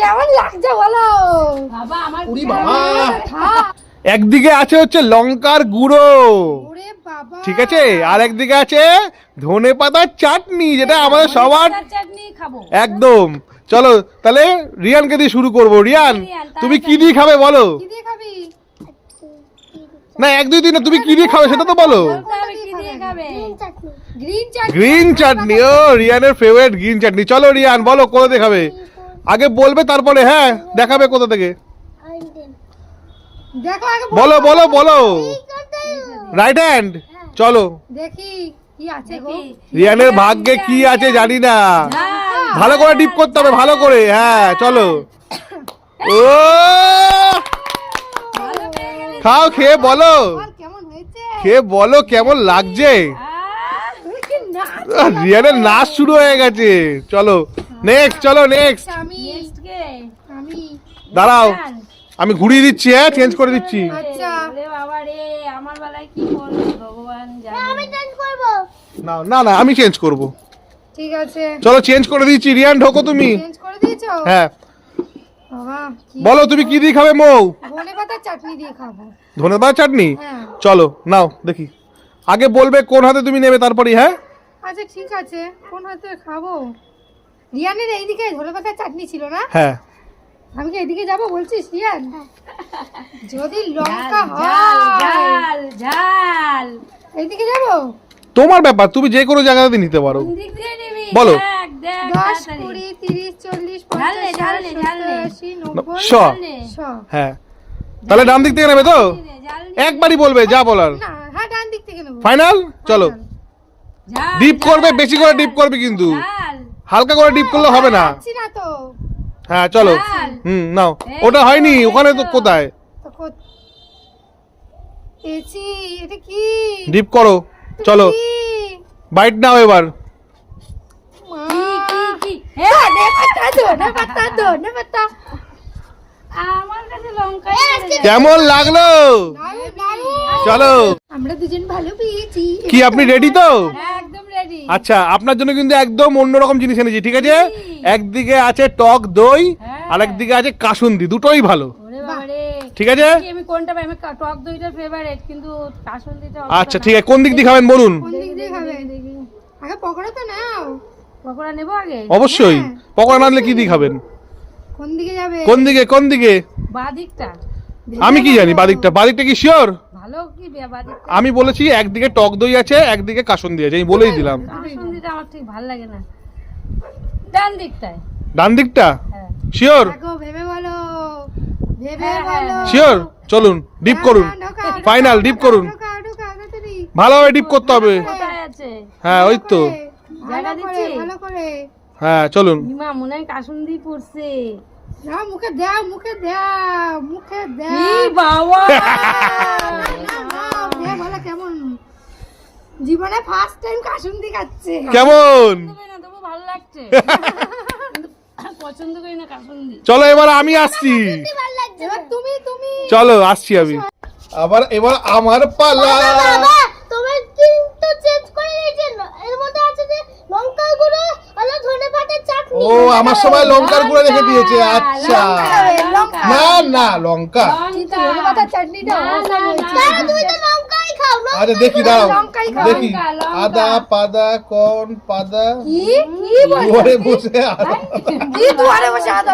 কেমন লাগছে বলো? বাবা আমার উরি বাবা। একদিকে আছে হচ্ছে লঙ্কার গুঁড়ো। ঠিক আছে? আর একদিকে আছে ধনে পাতার চাটনি যেটা আমাদের সবার তার চাটনি খাব। একদম। চলো তাহলে রিয়ানকে দিয়ে শুরু করব। রিয়ান তুমি কি দিয়ে খাবে বলো? কি দিয়ে খাবি? না এক দুই দিন তুমি কি দিয়ে খাবে সেটা তো বলো। দিয়ে গ্রিন চাটনি। ও রিয়ানের ফেভারিট গ্রিন চাটনি। চলো রিয়ান বলো কোথা থেকে খাবে? আগে বলবে তারপরে হ্যাঁ দেখাবে কোথা থেকে। দেখো আগে বলো। বলো বলো রাইট হ্যান্ড চলো। দেখি কি আছে গো। রিয়ানের ভাগ্যে কি আছে জানি না। ভালো করে ডিপ করতে হবে ভালো করে। হ্যাঁ চলো। ও! খাও খেয়ে বলো। খেয়ে বলো কেমন লাগছে? রিয়ানের নাচ শুরু হয়ে গেছে। চলো। নেক্সট চলো নেক্সট আমি? আমি। দাঁড়াও আমি ঘুরিয়ে দিচ্ছি হ্যাঁ চেঞ্জ করে দিচ্ছি। আচ্ছা। ওরে বাবা রে আমার বেলায় কি করবে ভগবান জানে। না না না আমি চেঞ্জ করব। ঠিক আছে। চলো চেঞ্জ করে দিচ্ছি রিয়ান ঢোকো তুমি। চেঞ্জ করে দিয়েছ? হ্যাঁ। বাবা বলো তুমি কি দিয়ে খাবে মৌ? ধনে পাতার চাটনি দিয়ে খাব। ধনে পাতার চাটনি? হ্যাঁ। চলো নাও দেখি। আগে বলবে কোন হাতে তুমি নেবে তারপরে হ্যাঁ? আচ্ছা ঠিক আছে কোন হাতে খাব? রিয়ানের এইদিকে ধনে পাতার চাটনি ছিল না? হ্যাঁ। আমি কি এদিকে যাব বলছিস রিয়ান? যদি লঙ্কা ঝাল ঝাল হয় এইদিকে যাব? তোমার ব্যাপার তুমি যে কোনো জায়গাতে নিতে পারো। বলো। দশ কুড়ি তিরিশ চল্লিশ পঞ্চাশ হ্যাঁ। তাহলে ডান দিক থেকে নেবে তো। একবারই বলবে যা বলার। হ্যাঁ ডান দিক থেকে নেব। ফাইনাল? চলো। ডিপ করবে বেশি করে ডিপ করবে কিন্তু। হালকা করে ডিপ করলে হবে না। পাচ্ছি না তো। হ্যাঁ চলো। হুম নাও। ওটা হয়নি ওখানে তো। কোথায়? তো কো- এছি এটা কি? ডিপ করো। চলো। বাইট নাও এবার। মা। কি, কি? ধনে পাতা ধনে পাতা ধনে পাতা। আমার কাছে লঙ্কা কেমন লাগল। চলো। আমরা দুজন ভালো পেয়েছি। কি আপনি রেডি তো? আচ্ছা আপনার জন্য কিন্তু একদম অন্যরকম জিনিস এনেছি ঠিক আছে? একদিকে আছে টক দই হ্যাঁ। আর একদিকে আছে কাসুন্দি দুটোই ভালো। ওরে বাবা রে ঠিক আছে? আমি কোনটা আমি টক দইটা ফেভারিট কিন্তু কাসুন্দিটা আচ্ছা ঠিক আছে কোন দিক দিয়ে খাবেন বলুন? কোন দিক দিয়ে খাবে আগে পকোড়া তো নাও। পকোড়া নেব আগে? অবশ্যই পকোড়া না দিলে কি দিয়ে খাবেন? কোন দিকে যাবে? কোন দিকে কোন দিকে? বা দিকটা। আমি কি জানি বাদিকটা বাদিকটা কি শিওর কি আমি বলেছি একদিকে টক দই আছে একদিকে কাসুন্দি আছে আমি বলেই দিলাম। কাসুন্দিটা আমার ঠিক ভালো লাগে না। ডান দিকটায়। ডান দিকটা? হ্যাঁ। শিওর ভেবে বলো। ভেবে হ্যাঁ, হ্যাঁ, বলো। শিওর চলুন ডিপ করুন। ফাইনাল ডিপ করুন। ভালোভাবে ডিপ করতে হবে। হ্যাঁ ওই তো। ভালো জায়গা করে, দিচ্ছি? ভালো করে। হ্যাঁ চলুন। হিমা মনে হয় কাসুন্দি পড়ছে। না মুখে দাও মুখে দাও মুখে দাও। বাবা না, না, ভেবে বলো কেমন জীবনে ফার্স্ট টাইম কাসুন্দি খাচ্ছে। কেমন? তবু ভালো লাগছে। পছন্দ করি না কাসুন্দি। চলো এবার আমি আসছি। তুমি তুমি। চলো আসছি আমি। আবার এবার আমার পালা। তোমার কিন্তু চেঞ্জ করে দিয়েছে এর মধ্যে আছে যে লঙ্কা গুঁড়ো আর ধনে পাতার চাটনি। ও আমার সময় লঙ্কার গুঁড়ো রেখে দিয়েছে। আচ্ছা। না না লঙ্কা। আচ্ছা দেখি দাঁড়াও দেখি। আদা পাদা কন পাদা। ঘরে বসে চাদা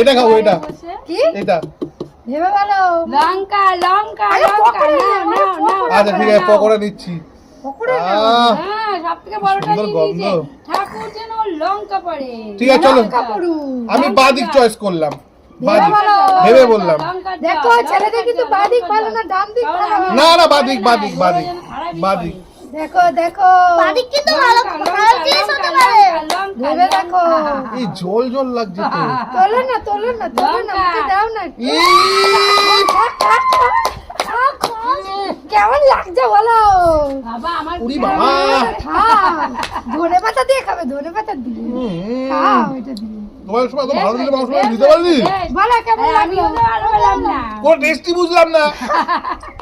এটা খাব, এটা। এটা। লঙ্কা লঙ্কা আচ্ছা ঠিক আছে পকোড়া নিচ্ছি। পকোড়া বড়টা ঠাকুর যেন লঙ্কা পড়ে। ঠিক আছে চলো। আমি বাদিক চয়েস করলাম। বাদিক। ভেবে বললাম। দেখো ছেলেদের কিন্তু বাদিক ভালো না ডান দিক না না বাদিক বাদিক বাদিক। বাদিক। দেখো দেখো। বাড়ি কিন্তু ভালো। ভালো জিনিস হতে পারে। লঙ্কা, লঙ্কা, ভেবে দেখো। এই জল জল লাগছে তো। তোলো না তোলো না তোলো না। দাও না ইস, কেমন লাগছে বলো বাবা আমার উরি বাবা। ধনে পাতা দিয়ে খাবে ধনে পাতা দিয়ে। খাও এটা দিয়ে। তোমার সময় তো ভালো দিলে মাংস দিতে পারলি বলো কেমন লাগল? ভালো পেলাম না। কোনো টেস্টি বুঝলাম না।